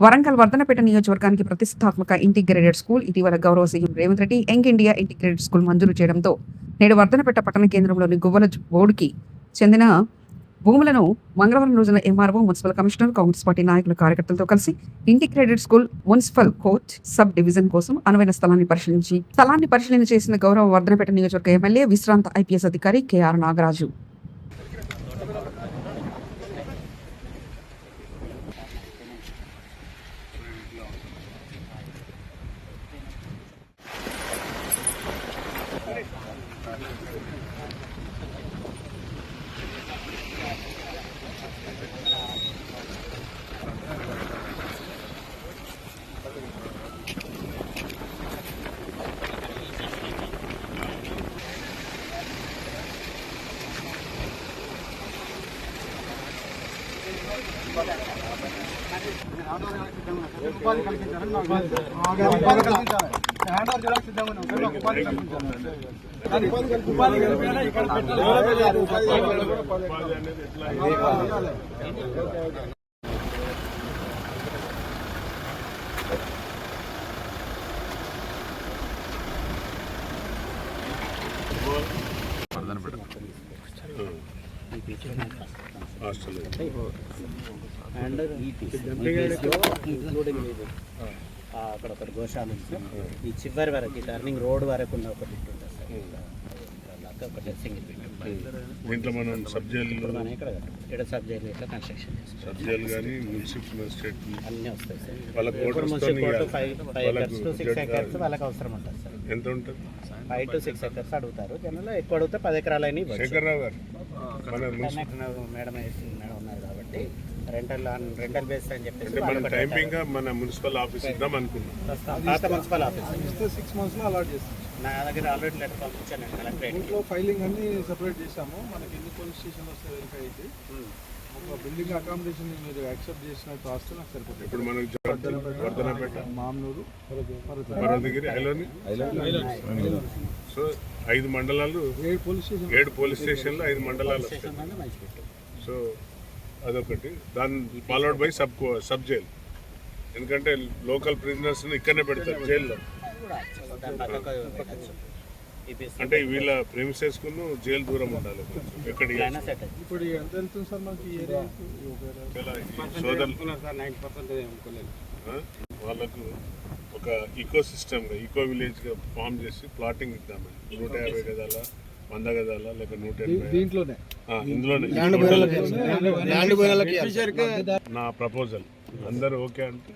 వరంగల్ వర్ధనపేట నియోజకవర్గానికి ప్రతిష్టాత్మక integrated school ఇటీవల గౌరవ CM Revanth Reddy young India integrated school మంజూరు చేయడంతో నేడు వర్ధనపేట పట్టణ కేంద్రంలోని గువ్వల బోర్డుకి చెందిన భూములను మంగళవారం రోజున MRO municipal commissioner Congress party నాయకుల కార్యకర్తలతో కలిసి integrated school municipal court sub division కోసం అనువైన స్థలాన్ని పరిశీలించి స్థలాన్ని పరిశీలన చేసిన గౌరవ వర్ధనపేట నియోజకవర్గ ఎమ్మెల్యే విశ్రాంత ఐపీఎస్ అధికారి కెఆర్ నాగరాజు. ఉపాధి కల్పించాలని నాకు తెలుసు. ఉపాధి కల్పించాలి. హాస్టల్. అండ్ ఈ పీస్ ఇంక్లూడింగ్ ఇది అక్కడ ఒకటి గోశాల ఉంది. ఈ చివరి వరకు ఈ టర్నింగ్ రోడ్ వరకు ఉన్న ఒకటి ఉంటుంది సార్. ఒకటి సింగిల్ బిట్ దీంట్లో మనం సబ్ జైలు మనం ఇక్కడ కట్టాం. ఇక్కడ సబ్జెక్ట్ ఇట్లా కన్స్ట్రక్షన్ చేస్తాం. సబ్ జైలు కానీ మున్సిపల్ మేజిస్ట్రేట్ అన్నీ వస్తాయి sir. Five five acres to six acres. వాళ్ళకి అవసరం ఉంటుంది సార్. ఎంత ఉంటుంది? ఫైవ్ టు సిక్స్ ఎకర్స్ అడుగుతారు. జనరల్ ఎక్కువ అడిగితే పది ఎకరాలు అయినా మేడం ఉన్నారు కాబట్టి రెంటల్ రెంటల్ బేస్ అని చెప్పేసి మనం వాళ్ళు పెట్టారు. టైపింగ్గా మన మున్సిపల్ ఆఫీస్ ఇద్దాం అనుకున్నాం. పాత మున్సిపల్ ఆఫీస్ ఇస్తే సిక్స్ మంత్స్లో అలాట్ చేస్తాం నా దగ్గర ఆల్రెడీ లెటర్ పంపించాను నేను కలెక్టరేట్ ఇంట్లో ఫైలింగ్ అన్ని సెపరేట్ చేసాము మనకి ఎన్ని పోలీస్ స్టేషన్ వస్తే వెరిఫై అయితే ఒక బిల్డింగ్ అకామిడేషన్ మీరు యాక్సెప్ట్ చేసినట్టు వస్తే నాకు సరిపోతుంది. ఇప్పుడు మనకు పర్వతగిరి ఐలోని సో ఐదు మండలాలు ఏడు పోలీస్ స్టేషన్ ఏడు పోలీస్ స్టేషన్లు ఐదు మండలాలు సో అదొకటి. దాని followed by sub sub jail. ఎందుకంటే లోకల్ ప్రిజనర్స్ ఇక్కడనే పెడతారు జైల్లో. అంటే వీళ్ళ ప్రేమిసెస్ కును జైలు దూరం ఉండాలి ఎక్కడ అయినా సెట్ అయ్యింది ఇప్పుడు ఎంత వెళ్తుంది సార్ మనకి ఈ ఏరియాకు? ఈ ఒక ఏరియా. సోదరులు నైంటీ పర్సెంట్ అనుకోలేదు ఆ, వాళ్ళకు ఒక ఈకో సిస్టమ్ ఈకో విలేజ్గా ఫామ్ చేసి ప్లాటింగ్ ఇద్దామని. నూట యాభై గదాల వంద గదాల లేక నూట దీంట్లోనే. ఇందులోనే. నా ప్రపోజల్. అందరూ ఓకే అంటే.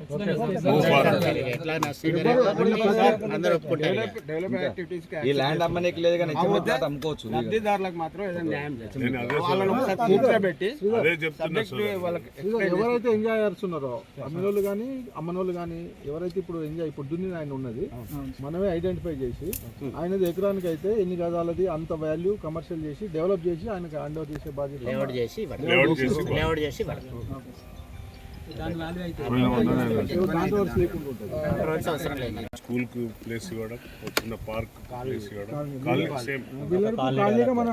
ఈ ల్యాండ్ అమ్మనీకి లేదు కానీ అమ్ముకోవచ్చు. లబ్ధిదారులకు మాత్రం ఏదైనా న్యాయం కూర్చోబెట్టి అదే చెప్తున్నా సోదరు. వాళ్ళకి ఎవరైతే ఎంజాయ్ చేస్తున్నారో అమ్మినోళ్ళు కానీ అమ్మనోళ్ళు కానీ ఎవరైతే ఇప్పుడు ఎంజాయ్ ఇప్పుడు దున్ని ఆయన ఉన్నది మనమే ఐడెంటిఫై చేసి ఆయనది ఎకరానికి అయితే ఎన్ని గదాలది అంత వాల్యూ కమర్షియల్ చేసి డెవలప్ చేసి ఆయనకి హ్యాండ్ ఓవర్ చేసే బాధ్యత చేసి చేసి స్కూల్కు ప్లేస్ ఇవ్వడం చిన్న పార్క్ ప్లేస్ ఇవ్వడం.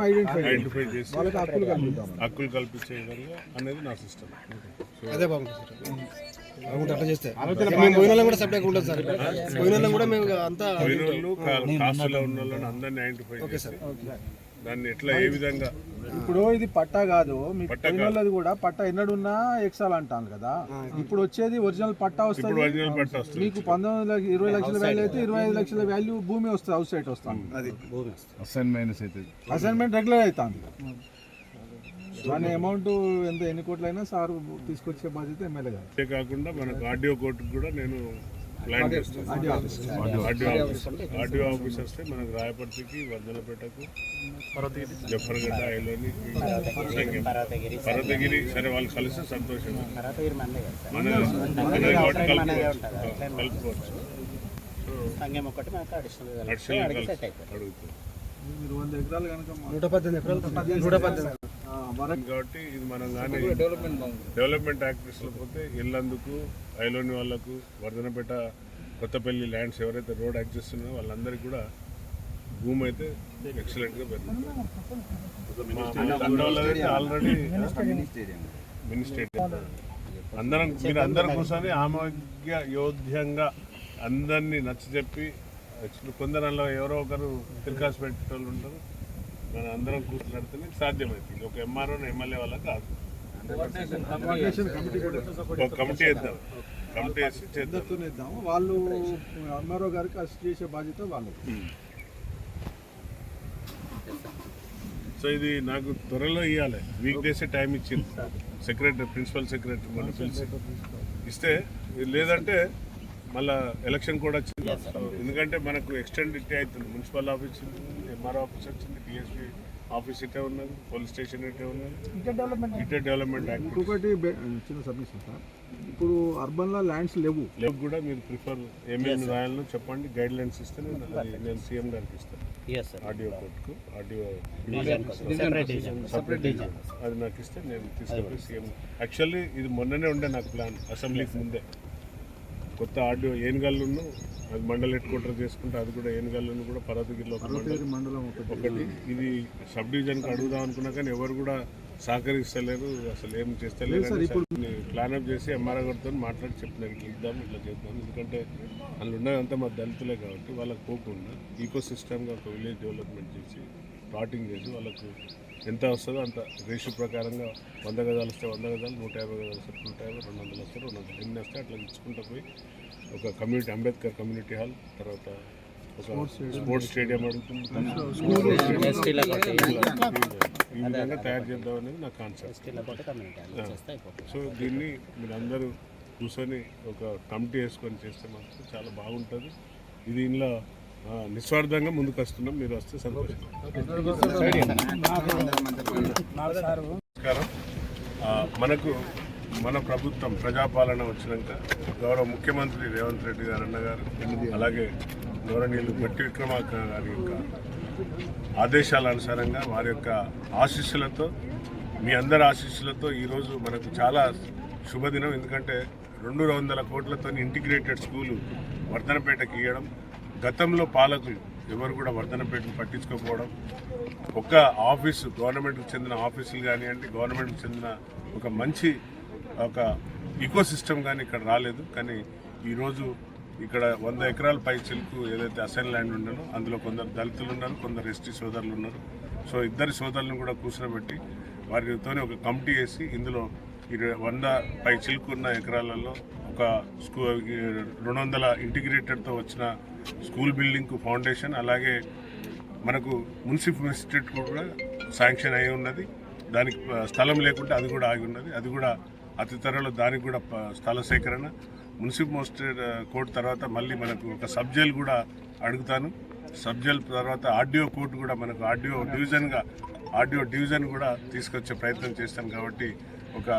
ఐడెంటిఫై ఐడెంటిఫై చేసి హక్కులు కల్పించే విధంగా అనేది నా సిస్టమ్ అదే బాగుంటుంది సార్ అట్లా చేస్తే. మేము పోయిన కూడా సార్. పోయిన కూడా మేము అంతా పోయిన వాళ్ళు కాస్ట్లో ఉన్న వాళ్ళని అందరినీ ఐడెంటిఫై చేసి దాన్ని ఎట్లా ఏ విధంగా? ఇప్పుడు ఇది పట్టా కాదు. మీకు వాళ్ళది కూడా పట్టా ఎన్నడున్నా ఎక్సాల్ అంటాను కదా. ఇప్పుడు వచ్చేది ఒరిజినల్ పట్టా వస్తుంది. మీకు పంతొమ్మిది ఇరవై లక్షల వాల్యూ అయితే ఇరవై ఐదు లక్షల వాల్యూ భూమి వస్తుంది అవుట్ సైడ్ వస్తుంది. అది. అసైన్మెంట్ రెగ్యులర్ అవుతుంది. దాని అమౌంట్ ఎంత ఎన్ని కోట్లైనా సార్ తీసుకొచ్చే బాధ్యత ఎమ్మెల్యే గారు. కాకుండా మనకు ఆర్డీఓ కోర్టుకు కూడా నేను ప్లాన్ చేస్తాను ఆర్డీఓ ఆఫీస్ ఆర్డీఓ ఆఫీస్ వస్తే మనకు రాయపర్తికి వర్ధనపేటకు జఫర్గడ్డ ఐలోని పర్వతగిరి పర్వతగిరి సరే వాళ్ళు కలిసి సంతోషం పర్వతగిరి మందే కదా సార్. మన మన కాబట్టి కలుపుకోవచ్చు. కలుపుకోవచ్చు. సంఘం ఒకటి మనకు అడిషనల్ అడిషనల్ అడిగి కలిసి సెట్ అయిపోయింది అడుగుతాం. మీరు వంద ఎకరాలు కనుక నూట పద్దెనిమిది ఎకరాలు నూట పద్దెనిమిది వరకు కాబట్టి ఇది మనం కానీ డెవలప్మెంట్ యాక్టివిటీస్లో పోతే ఇల్లందుకు ఐలోని వాళ్ళకు వర్ధనపేట కొత్తపల్లి ల్యాండ్స్ ఎవరైతే రోడ్ యాక్సెస్ ఉన్నాయో వాళ్ళందరికీ కూడా భూమి అయితే ఎక్సలెంట్గా పెరుగుతుంది. Already mini stadium. అందరం మీరు అందరం కూర్చొని ఆరోగ్య యోధ్యంగా అందరినీ నచ్చ చెప్పి కొందరు ఎవరో ఒకరు తిరకాసు పెట్టేటోళ్ళు ఉంటారు. మనం అందరం కూర్చున్నడితేనే సాధ్యమవుతుంది. ఒక ఎంఆర్ఓ ఎమ్మెల్యే వల్ల కాదు. ఒక కమిటీ వేద్దాం కమిటీ వేసి చేద్దాం. వాళ్ళు ఎంఆర్ఓ గారికి అసిస్ట్ చేసే బాధ్యత వాళ్ళు సో ఇది నాకు త్వరలో ఇవ్వాలి వీక్ డేసే టైం ఇచ్చింది. సెక్రటరీ ప్రిన్సిపల్ సెక్రటరీ మనం పిలిచి. ఇస్తే లేదంటే మళ్ళా ఎలక్షన్ కూడా వచ్చింది. ఎందుకంటే మనకు ఎక్స్టెండ్ ఇట్టే అవుతుంది. మున్సిపల్ ఆఫీస్ ఎంఆర్ఓ ఆఫీస్ వచ్చింది డిఎస్పీ ఆఫీస్ ఇట్టే ఉన్నది పోలీస్ స్టేషన్ ఇట్టే ఉన్నది. ఇట్టే డెవలప్మెంట్ యాక్ట్. ఇంకొకటి చిన్న సబ్మిషన్ సార్. ఇప్పుడు అర్బన్లో ల్యాండ్స్ లేవు. లేవు కూడా మీరు ప్రిఫర్ ఏమేమి రాయాలో చెప్పండి. గైడ్ లైన్స్ ఇస్తే నేను అది నేను సీఎం గారికి ఇస్తాను. ఆడియో కోర్టుకు RDO separate division separate division అది నాకు ఇస్తే నేను తీసుకెళ్ళి సీఎం యాక్చువల్లీ ఇది మొన్ననే ఉండే నాకు ప్లాన్ అసెంబ్లీకి ముందే. కొత్త ఆడియో ఏనుగల్లును అది మండల్ హెడ్ క్వార్టర్ చేసుకుంటే అది కూడా ఏనుగల్లును కూడా పర్వతగిరిలో మండలం. ఒకటి. ఇది సబ్ డివిజన్కి అడుగుదాం అనుకున్నా కానీ ఎవరు కూడా సహకరిస్తలేరు అసలు ఏం చేస్తలేరు ప్లాన్ అప్ చేసి ఎంఆర్ఆర్ గారితో మాట్లాడి చెప్పిన ఇట్లా ఇద్దాం ఇట్లా చేద్దాం. ఎందుకంటే అందులో ఉన్నదంతా మా దళితులే కాబట్టి వాళ్ళకి పోకుండా ఈకో సిస్టమ్గా ఒక విలేజ్ డెవలప్మెంట్ చేసి ప్లాటింగ్ చేసి వాళ్ళకు ఎంత వస్తుందో అంత రేషియో ప్రకారంగా వంద గదాలు వస్తే వంద గదాలు నూట యాభై గదాలు వస్తే నూట యాభై రెండు వందలు వస్తే రెండు వందలు. ఎన్ని వస్తే అట్లా ఇచ్చుకుంటూ పోయి ఒక కమ్యూనిటీ అంబేద్కర్ కమ్యూనిటీ హాల్ తర్వాత ఒక స్పోర్ట్స్ స్టేడియం. కోటి ఈ విధంగా తయారు చేద్దాం అనేది నా కాన్సెప్ట్ సో దీన్ని మీరు అందరూ కూర్చొని ఒక కమిటీ వేసుకొని చేస్తే మాత్రం చాలా బాగుంటుంది. ఇది ఇంట్లో నిస్వార్థంగా ముందుకు వస్తున్నాం మీరు వస్తే సంతోషం. నమస్కారం మనకు మన ప్రభుత్వం ప్రజాపాలన వచ్చినాక గౌరవ ముఖ్యమంత్రి రేవంత్ రెడ్డి గారు అన్నగారు అలాగే గౌరవనీయులు గట్టి విక్రమార్క గారి యొక్క ఆదేశాల అనుసారంగా వారి యొక్క ఆశీస్సులతో మీ అందరి ఆశీస్సులతో ఈరోజు మనకు చాలా శుభదినం. ఎందుకంటే రెండు వందల కోట్లతో ఇంటిగ్రేటెడ్ స్కూలు వర్ధనపేటకి ఇవ్వడం గతంలో పాలకులు ఎవరు కూడా వర్ధనపేటను పట్టించుకోకపోవడం ఒక్క ఆఫీసు గవర్నమెంట్కి చెందిన ఆఫీసులు కానివ్వండి గవర్నమెంట్కి చెందిన ఒక మంచి ఒక ఈకో సిస్టమ్ కానీ ఇక్కడ రాలేదు కానీ ఈరోజు ఇక్కడ వంద ఎకరాల పై చిలుకు ఏదైతే అసైన్ ల్యాండ్ ఉండనో అందులో కొందరు దళితులు ఉన్నారు కొందరు ఎస్టీ సోదరులు ఉన్నారు సో ఇద్దరి సోదరులను కూడా కూర్చోబెట్టి వారితోనే ఒక కమిటీ వేసి ఇందులో ఇరవై వంద పై చిలుకున్న ఎకరాలలో ఒక స్కూ రెండు వందల ఇంటిగ్రేటెడ్తో వచ్చిన స్కూల్ బిల్డింగ్కు ఫౌండేషన్ అలాగే మనకు మున్సిపల్ ఇన్స్టిట్యూట్ కూడా శాంక్షన్ అయి ఉన్నది. దానికి స్థలం లేకుంటే అది కూడా ఆగి ఉన్నది. అది కూడా అతి త్వరలో దానికి కూడా స్థల సేకరణ. మున్సిపల్ ఎస్టేట్ కోర్టు తర్వాత మళ్ళీ మనకు ఒక సబ్జెల్ కూడా అడుగుతాను. సబ్జెల్ తర్వాత ఆర్డీఓ కోర్టు కూడా మనకు ఆర్డీఓ డివిజన్గా ఆర్డీఓ డివిజన్ కూడా తీసుకొచ్చే ప్రయత్నం చేస్తాను కాబట్టి ఒక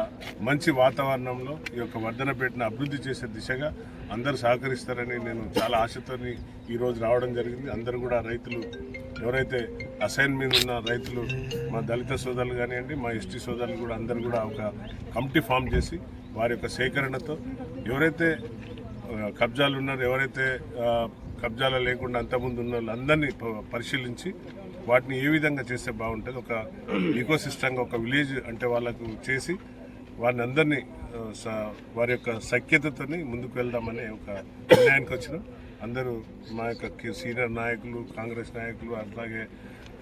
మంచి వాతావరణంలో ఈ యొక్క వర్ధనపేటను అభివృద్ధి చేసే దిశగా అందరూ సహకరిస్తారని నేను చాలా ఆశతోని ఈరోజు రావడం జరిగింది. అందరూ కూడా రైతులు ఎవరైతే అసైన్ మీద ఉన్న రైతులు మా దళిత సోదరులు కానివ్వండి మా ఎస్టీ సోదరులు కూడా అందరు కూడా ఒక కమిటీ ఫామ్ చేసి వారి యొక్క సేకరణతో ఎవరైతే కబ్జాలు ఉన్నారు ఎవరైతే కబ్జాలు లేకుండా అంతకుముందు ఉన్న వాళ్ళందరినీ పరిశీలించి వాటిని ఏ విధంగా చేస్తే బాగుంటుంది ఒక ఇకోసిస్టంగా ఒక విలేజ్ అంటే వాళ్ళకు చేసి వారిని అందరినీ స- వారి యొక్క సఖ్యతతోని ముందుకు వెళ్దామనే ఒక నిర్ణయానికి వచ్చినాం అందరూ మా యొక్క సీనియర్ నాయకులు కాంగ్రెస్ నాయకులు అట్లాగే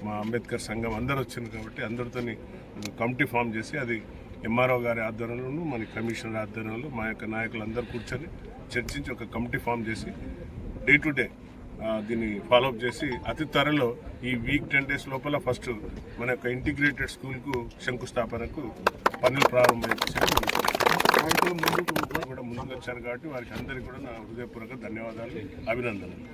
మా అంబేద్కర్ సంఘం అందరూ వచ్చింది కాబట్టి అందరితోని కమిటీ ఫామ్ చేసి అది ఎంఆర్ఓ గారి ఆధ్వర్యంలోను మన కమిషనర్ ఆధ్వర్యంలో మా యొక్క నాయకులు అందరూ కూర్చొని చర్చించి ఒక కమిటీ ఫామ్ చేసి డే టు డే దీన్ని ఫాలోఅప్ చేసి అతి త్వరలో ఈ వీక్ టెన్ డేస్ లోపల ఫస్ట్ మన యొక్క ఇంటిగ్రేటెడ్ స్కూల్కు శంకుస్థాపనకు పనులు ప్రారంభించి నాయకులు ముందుకు కూడా ముందుకు వచ్చారు కాబట్టి వారికి అందరికీ కూడా నా హృదయపూర్వక ధన్యవాదాలు అభినందనలు.